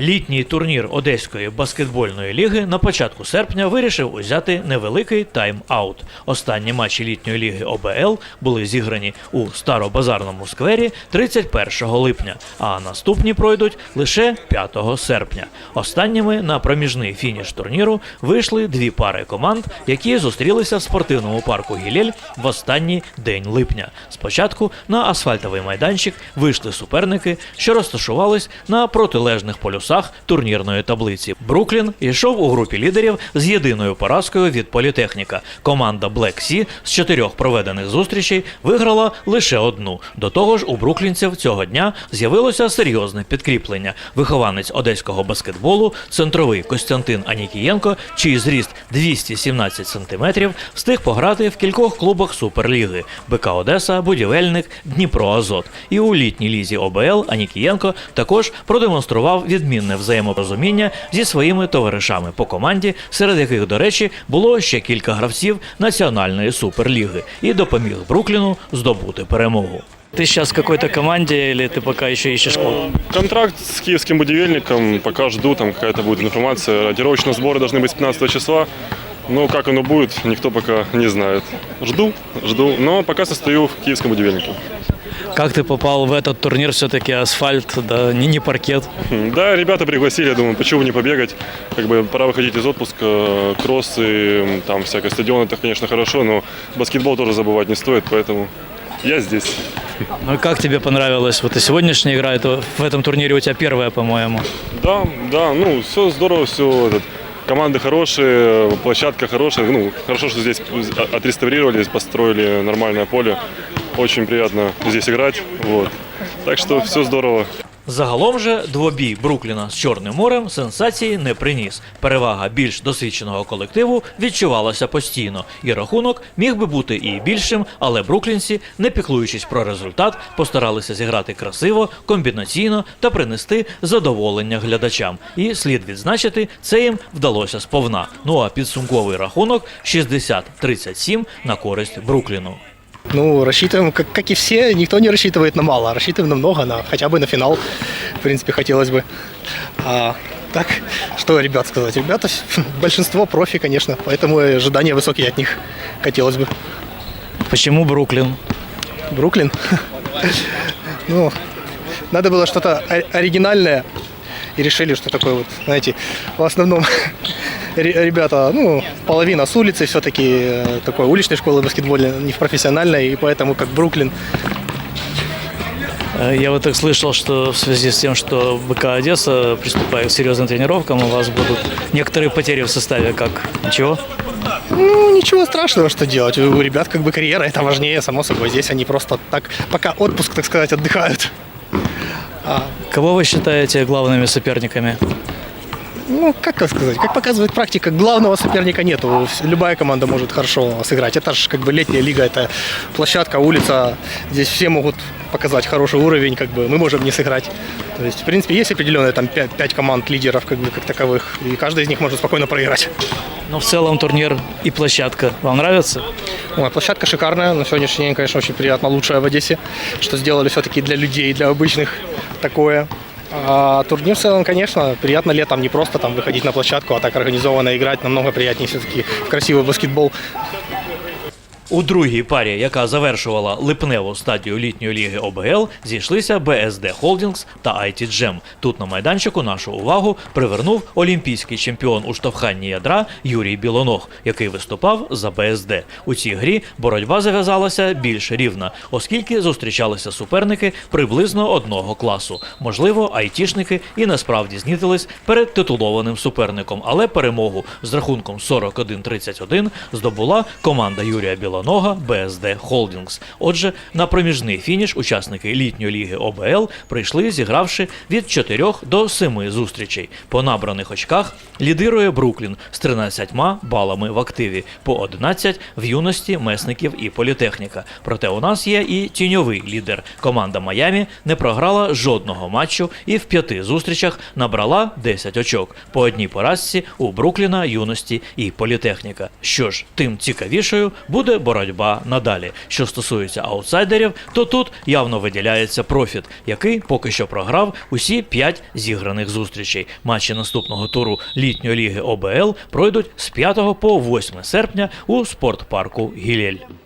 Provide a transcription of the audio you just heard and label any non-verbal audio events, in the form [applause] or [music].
Літній турнір Одеської баскетбольної ліги на початку серпня вирішив узяти невеликий тайм-аут. Останні матчі літньої ліги ОБЛ були зіграні у Старобазарному сквері 31 липня, а наступні пройдуть лише 5 серпня. Останніми на проміжний фініш турніру вийшли дві пари команд, які зустрілися в спортивному парку Гілель в останній день липня. Спочатку на асфальтовий майданчик вийшли суперники, що розташувались на протилежних полюсах турнірної таблиці. Бруклін йшов у групі лідерів з єдиною поразкою від політехніка. Команда Black Sea з чотирьох проведених зустрічей виграла лише одну. До того ж, у бруклінців цього дня з'явилося серйозне підкріплення. Вихованець одеського баскетболу, центровий Костянтин Анікієнко, чий зріст 217 сантиметрів, встиг пограти в кількох клубах Суперліги: БК Одеса, Будівельник, Дніпро Азот. І у літній лізі ОБЛ Анікієнко також продемонстрував відмінне взаєморозуміння зі своїми товаришами по команді, серед яких, до речі, було ще кілька гравців національної суперліги, і допоміг Брукліну здобути перемогу. Ты сейчас в какой-то команде или ты пока еще ищешь клуб? Контракт с киевским будивельником, пока жду, там какая-то будет информация. Ориентировочные сборы должны быть с 15 числа. Но как оно будет, никто пока не знает. Жду, жду, но пока состою в киевском будивельнике. Как ты попал в этот турнир? Все-таки асфальт, да, не, не паркет. Да, ребята пригласили, я думаю, почему не побегать. Как бы пора выходить из отпуска, кроссы, м, там всякое стадион, это, конечно, хорошо, но баскетбол тоже забывать не стоит, поэтому я здесь. Ну и как тебе понравилась вот и сегодняшняя игра? Это в этом турнире у тебя первая, по-моему. Да, да, ну, все здорово, все, этот, команды хорошие, площадка хорошая, ну, хорошо, что здесь отреставрировали, здесь построили нормальное поле, очень приятно здесь играть, вот, так что все здорово. Загалом же двобій Брукліна з Чорним морем сенсації не приніс. Перевага більш досвідченого колективу відчувалася постійно, і рахунок міг би бути і більшим, але бруклінці, не піклуючись про результат, постаралися зіграти красиво, комбінаційно та принести задоволення глядачам. І слід відзначити, це їм вдалося сповна. Ну а підсумковий рахунок 60-37 на користь Брукліну. Ну, рассчитываем, как, как и все, никто не рассчитывает на мало, а рассчитываем на много, на хотя бы на финал, в принципе, хотелось бы. А так, что ребят сказать? Ребята, [laughs] большинство профи, конечно, поэтому ожидания высокие от них хотелось бы. Почему Бруклин? Бруклин? [laughs] Ну, надо было что-то ори- оригинальное, и решили, что такое вот, знаете, в основном [laughs] ребята, ну, половина с улицы все-таки, такой уличной школы баскетбольной, не в профессиональной, и поэтому как Бруклин Э, Я вот так слышал, что в связи с тем, что БК Одесса приступает к серьезным тренировкам, у вас будут некоторые потери в составе. Как? Ничего? Ну, ничего страшного, что делать. У ребят как бы карьера, это важнее, само собой. Здесь они просто так, пока отпуск, так сказать, отдыхают. А, Кого вы считаете главными соперниками? Ну, как сказать, как показывает практика, главного соперника нету. Любая команда может хорошо сыграть. Это же как бы летняя лига, это площадка, улица. Здесь все могут показать хороший уровень, как бы мы можем не сыграть. То есть, в принципе, есть определенные там 5, команд лидеров, как бы как таковых, и каждый из них может спокойно проиграть. Но в целом турнир и площадка вам нравятся? Ой, площадка шикарная. На сегодняшний день, конечно, очень приятно. Лучшая в Одессе, что сделали все-таки для людей, для обычных такое. Турнир в целом, конечно, приятно летом не просто там выходить на площадку, а так организованно играть намного приятнее все-таки в красивый баскетбол. У другій парі, яка завершувала липневу стадію літньої ліги ОБЛ, зійшлися БСД Холдінгс та IT Джем. Тут на майданчику нашу увагу привернув олімпійський чемпіон у штовханні ядра Юрій Білоног, який виступав за БСД. У цій грі боротьба зав'язалася більш рівна, оскільки зустрічалися суперники приблизно одного класу. Можливо, айтішники і насправді знітились перед титулованим суперником, але перемогу з рахунком 41-31 здобула команда Юрія Білонога БСД Холдінгс. Отже, на проміжний фініш учасники літньої ліги ОБЛ прийшли, зігравши від 4 до 7 зустрічей. По набраних очках лідирує Бруклін з 13 балами в активі, по 11 в юності месників і політехніка. Проте у нас є і тіньовий лідер. Команда Майамі не програла жодного матчу і в п'яти зустрічах набрала 10 очок по одній поразці у Брукліна, юності і політехніка. Що ж, тим цікавішою буде боротьба надалі. Що стосується аутсайдерів, то тут явно виділяється профіт, який поки що програв усі п'ять зіграних зустрічей. Матчі наступного туру літньої ліги ОБЛ пройдуть з 5 по 8 серпня у спортпарку Гілель.